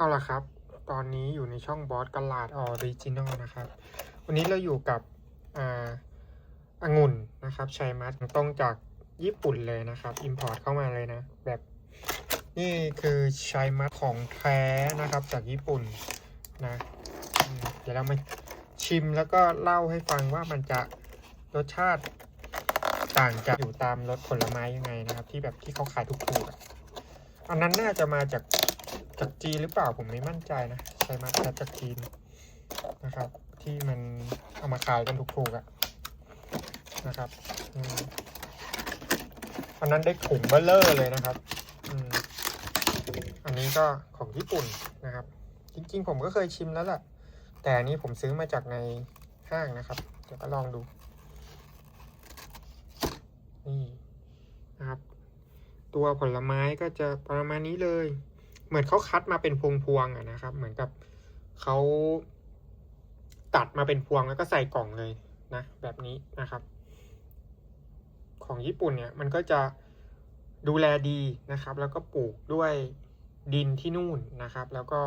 เอาละครับ ตอนนี้อยู่ในช่องบอสกลาดออริจินอลนะครับ วันนี้เราอยู่กับอ่าองุ่นนะครับชัยมัดตรงจากญี่ปุ่นเลยนะครับ อิมพอร์ตเข้ามาเลยนะ แบบนี่คือชัยมัดของแท้นะครับจากญี่ปุ่นนะ เดี๋ยวเรามาชิมแล้วก็เล่าให้ฟังว่ามันจะรสชาติต่างจากอยู่ตามรสผลไม้ยังไงนะครับ ที่แบบที่เขาขายถูกๆอันนั้นน่าจะมาจาก จากจีนหรือเปล่าผมไม่มั่นใจนะใช้มาจากจากจีนนะครับ ที่มันเอามาขายกันถูกๆอะนะครับอันนั้นได้ถุงเบลเลอร์เลยนะครับอันนี้ก็ของญี่ปุ่นนะครับ จริงๆ ผมก็เคยชิมแล้วแหละแต่อันนี้ผมซื้อมาจากในห้างนะครับ เดี๋ยวก็ลองดูนี่นะครับ ตัวผลไม้ก็จะประมาณนี้เลย เหมือนเขาคัดมาเป็นพวงๆอะนะครับ เหมือนกับเขาตัดมาเป็นพวงแล้วก็ใส่กล่องเลยนะแบบนี้นะครับ ของญี่ปุ่นเนี่ยมันก็จะดูแลดีนะครับ แล้วก็ปลูกด้วยดินที่นู่นนะครับ แล้วก็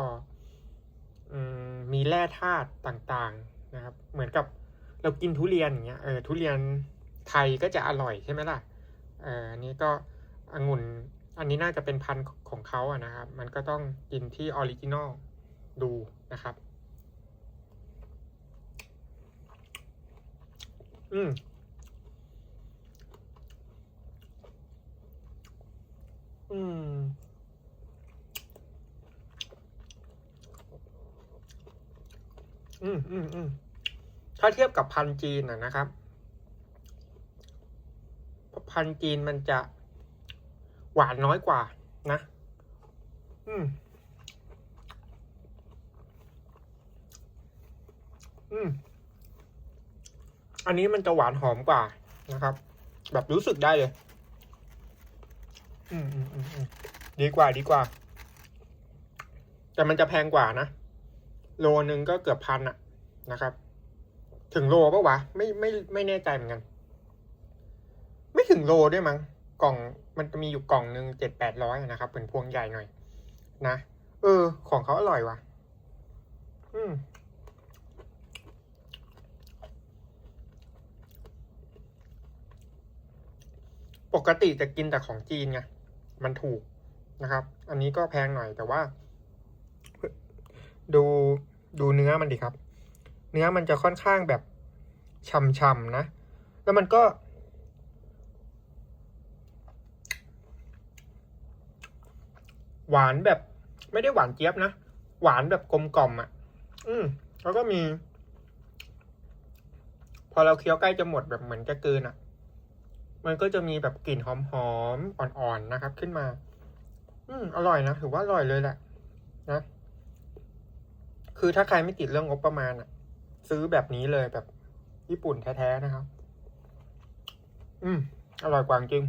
มีแร่ธาตุต่างๆนะครับ เหมือนกับเรากินทุเรียนอย่างเงี้ยเออทุเรียนไทยก็จะอร่อยใช่ไหมล่ะเอออันนี้ก็องุ่น อันนี้น่าจะเป็นพันธุ์ของเขาอะนะครับ มันก็ต้องกินที่ออริจินอลดูนะครับ อืมอืม อืมอืมอืมถ้าเทียบกับพันธุ์จีนอะนะครับ พันธุ์จีนมันจะ หวานน้อยกว่านะ อืม อืม อันนี้มันจะหวานหอมกว่านะครับ แบบรู้สึกได้เลย อืมอืมอืมอืมดีกว่าดีกว่า แต่มันจะแพงกว่านะ โลนึงก็เกือบพันอะนะครับ ถึงโลปะวะ ไม่ไม่ไม่แน่ใจเหมือนกัน ไม่ถึงโลด้วยมั้ง กล่องมันจะมีอยู่กล่องหนึ่งเจ็ดแปดร้อยนะครับเป็นพวงใหญ่หน่อย นะเออ ของเขาอร่อยว่ะ อืมปกติจะกินแต่ของจีนไง มันถูกนะครับ อันนี้ก็แพงหน่อยแต่ว่า ดูดูเนื้อมันดิครับ เนื้อมันจะค่อนข้างแบบช่ำๆนะ แล้วมันก็ หวานแบบ ไม่ได้หวานเจี๊ยบนะ หวานแบบกลมกล่อมอะ อืมแล้วก็มี พอเราเคี้ยวใกล้จะหมดแบบเหมือนจะเกินอะ มันก็จะมีแบบกลิ่นหอมๆอ่อนๆนะครับ ขึ้นมา อืมอร่อยนะถือว่าอร่อยเลยแหละ นะ คือถ้าใครไม่ติดเรื่องงบประมาณอะ ซื้อแบบนี้เลยแบบญี่ปุ่นแท้ๆนะครับ อืม อร่อยกว่าจริง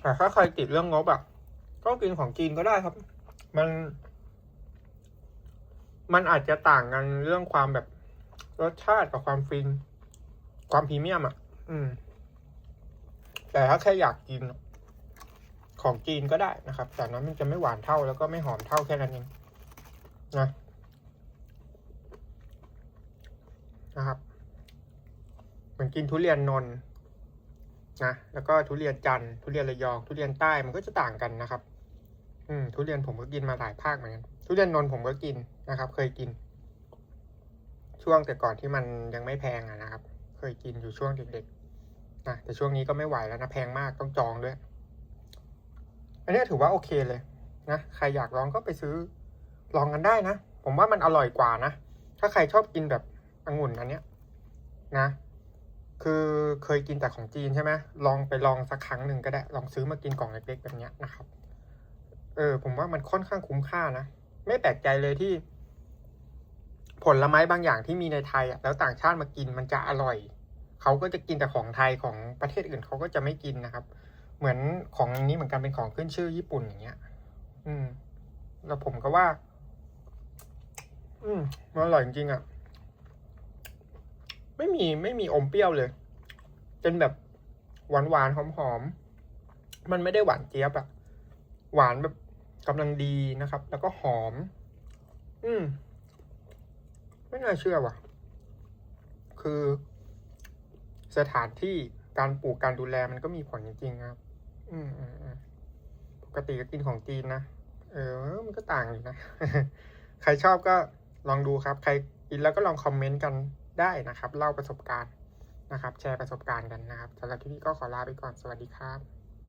แต่ถ้าใครติดเรื่องงบอะ ก็กินของจีนก็ได้ครับ มัน มันอาจจะต่างกันเรื่องความแบบรสชาติกับความฟิน ความพรีเมียมอะ อืม แต่ถ้าแค่อยากกิน ของจีนก็ได้นะครับ แต่นั้นมันจะไม่หวานเท่าแล้วก็ไม่หอมเท่าแค่นั้นเองนะนะครับเหมือนกินทุเรียนนนนะแล้วก็ทุเรียนจันทร์ทุเรียนระยอง ทุเรียนใต้มันก็จะต่างกันนะครับ อืมทุเรียนผมก็กินมาหลายภาคเหมือนกันทุเรียนนนท์ผมก็กินนะครับ เคยกิน ช่วงแต่ก่อนที่มันยังไม่แพงอะนะครับ เคยกินอยู่ช่วงเด็กๆนะแต่ช่วงนี้ก็ไม่ไหวแล้วนะแพงมากต้องจองด้วย อันนี้ถือว่าโอเคเลยนะใครอยากลองก็ไปซื้อลองกันได้นะ ผมว่ามันอร่อยกว่านะ ถ้าใครชอบกินแบบองุ่นอันเนี้ยนะ คือเคยกินแต่ของจีนใช่ไหมลองไปลองสักครั้งหนึ่งก็ได้ ลองซื้อมากินกล่องเล็กๆแบบเนี้ยนะครับ เออ ผมว่ามันค่อนข้างคุ้มค่านะ ไม่แปลกใจเลยที่ ผลไม้บางอย่างที่มีในไทยอะแล้วต่างชาติมากินมันจะอร่อย เขาก็จะกินแต่ของไทยของประเทศอื่นเขาก็จะไม่กินนะครับ เหมือนของนี้เหมือนกันเป็นของขึ้นชื่อญี่ปุ่นอย่างเงี้ย อืม แล้วผมก็ว่า อืมมันอร่อยจริงๆอะไม่มีไม่มีอมเปรี้ยวเลย เป็นแบบหวานหวานๆหอมหอมๆมันไม่ได้หวานเจี๊ยบอะหวานแบบ กำลังดีนะครับ แล้วก็หอม อืม ไม่น่าเชื่อว่ะ คือ สถานที่การปลูกการดูแลมันก็มีผลจริงๆครับ อืมอืมอืมปกติก็กินของจีนนะ เออ มันก็ต่างอยู่นะ ใครชอบก็ลองดูครับ ใครกินแล้วก็ลองคอมเมนต์กันได้นะครับ เล่าประสบการณ์นะครับ แชร์ประสบการณ์กันนะครับสำหรับที่นี้ก็ขอลาไปก่อน สวัสดีครับ